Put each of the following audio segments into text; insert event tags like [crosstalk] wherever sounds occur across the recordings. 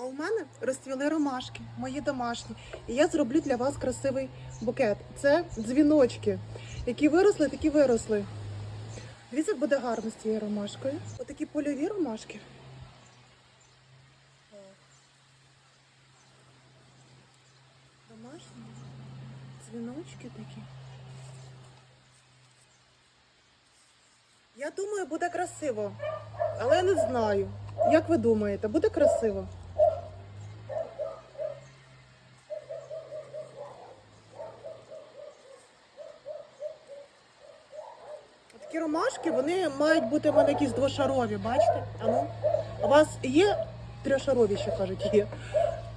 А у мене розцвіли ромашки, мої домашні. І я зроблю для вас красивий букет. Це дзвіночки, які виросли, такі виросли. Дивіться, буде гарно з цією ромашкою. Отакі польові ромашки. Домашні дзвіночки такі. Я думаю, буде красиво, але я не знаю. Як ви думаєте, буде красиво? Такі ромашки, вони мають бути в мене якісь двошарові, бачите? А ну, у вас є трьошарові, ще кажуть, є.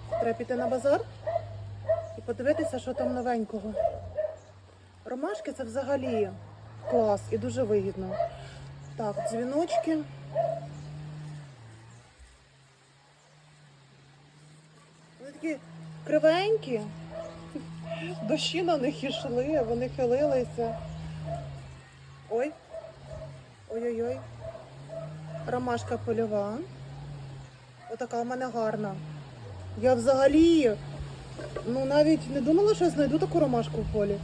Треба піти на базар і подивитися, що там новенького. Ромашки це взагалі клас і дуже вигідно. Так, дзвіночки. Вони такі кривенькі. Дощі на них ішли, вони хилилися. Ой. Ромашка польова. Отака в мене гарна. Я взагалі ну навіть не думала, що я знайду таку ромашку в полі.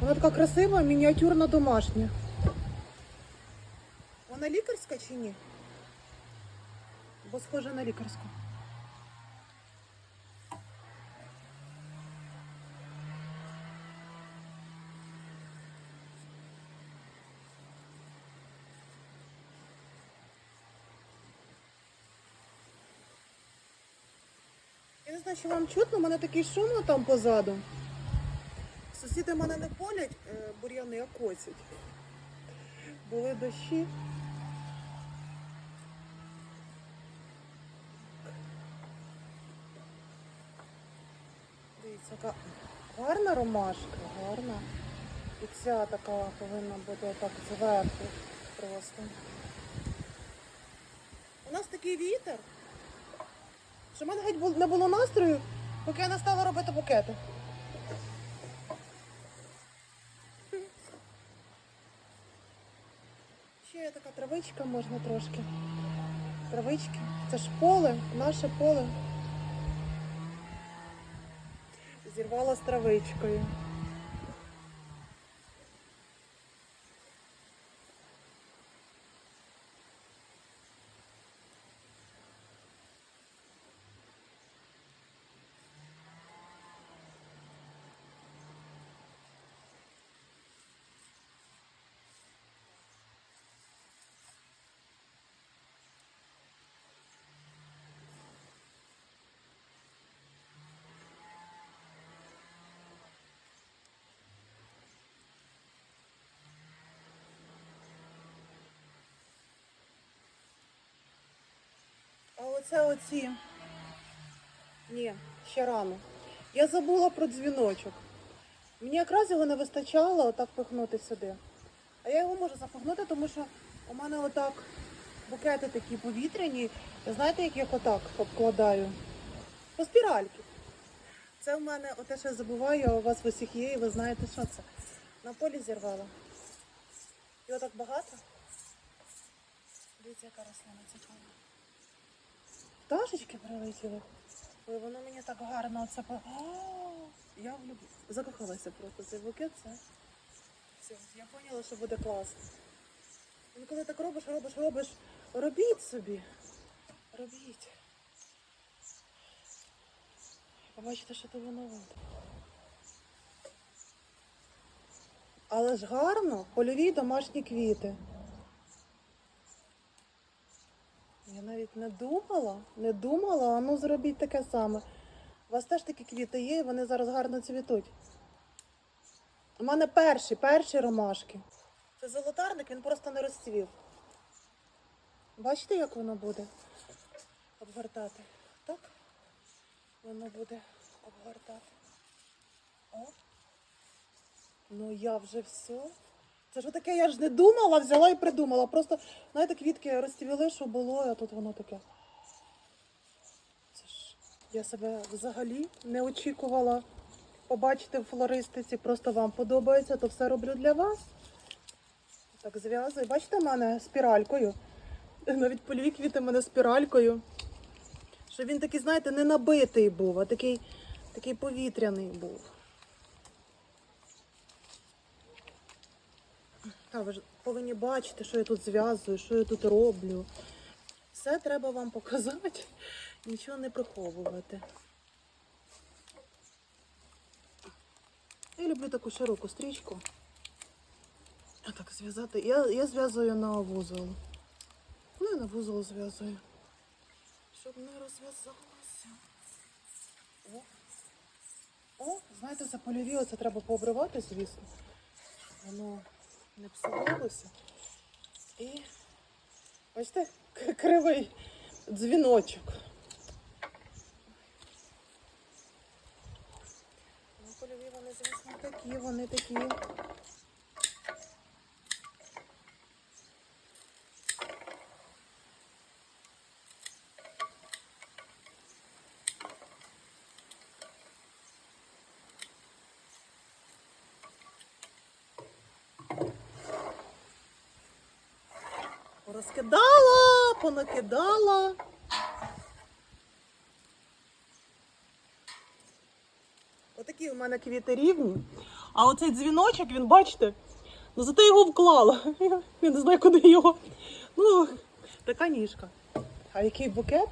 Вона така красива, мініатюрна домашня. Вона лікарська чи ні? Бо схожа на лікарську. Знаю, що вам чутно, у мене такий шум там позаду. Сусіди мене не полять е, бур'яни, а косять. Були дощі. Дивіться, яка гарна ромашка, гарна. І ця така повинна бути так зверху просто. У нас такий вітер, що в мене геть не було настрою, поки я не стала робити букети. Ще є така травичка можна трошки. Травички. Це ж поле, наше поле. Зірвала з травичкою. А оце оці. Ні, ще рано. Я забула про дзвіночок. Мені якраз його не вистачало отак пихнути сюди. А я його можу запихнути, тому що у мене отак букети такі повітряні. Знаєте, як я їх отак обкладаю? По спіральки. Це в мене, оте, що я забуваю, у вас в усіх є, і ви знаєте, що це. На полі зірвала. Його так багато. Дивіться, яка рослина цікава. Пташечки прилетіли. Ой, воно мені так гарно оце по. Я влюб... закохалася просто цей букет. Це все. Я поняла, що буде класно. І коли так робиш, робиш, робиш, робіть собі. Робіть. Побачите, що то воно. Але ж гарно, польові домашні квіти. Я навіть не думала, не думала, а ну зробіть таке саме. У вас теж такі квіти є, і вони зараз гарно цвітуть. У мене перші, перші ромашки. Це золотарник, він просто не розцвів. Бачите, як воно буде обгортати? Так? Воно буде обгортати. О. Ну я вже все. Це ж таке, я ж не думала, взяла і придумала. Просто, знаєте, квітки розцвіли, що було, а тут воно таке. Це ж я себе взагалі не очікувала побачити в флористиці. Просто вам подобається, то все роблю для вас. Так, зв'язую. Бачите, в мене спіралькою. Навіть поліві квіти в мене спіралькою. Щоб він такий, знаєте, не набитий був, а такий, такий повітряний був. Та ви ж повинні бачити, що я тут зв'язую, що я тут роблю. Все треба вам показати, [laughs] нічого не приховувати. Я люблю таку широку стрічку. А так зв'язати. Я, я зв'язую на вузол. Ну, я на вузол зв'язую. Щоб не розв'язалося. О. О, знаєте, за польові оце треба пообривати, звісно. Воно не псувалося. І бачите, кривий дзвіночок. Ну, польові вони, звісно, такі, вони такі. Порозкидала, понакидала. Отакі у мене квіти рівні. А оцей дзвіночок, він, бачите, ну зато його вклала. [laughs] Я не знаю, куди його. Ну, така ніжка. А який букет?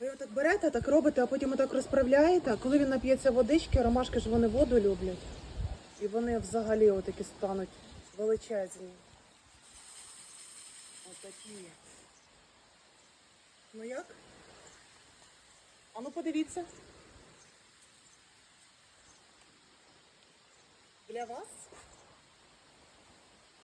Ви його так берете, так робите, а потім отак розправляєте. А коли він нап'ється водички, ромашки ж вони воду люблять. І вони взагалі отакі стануть величезні. Отакі. Ну як? А ну подивіться. Для вас?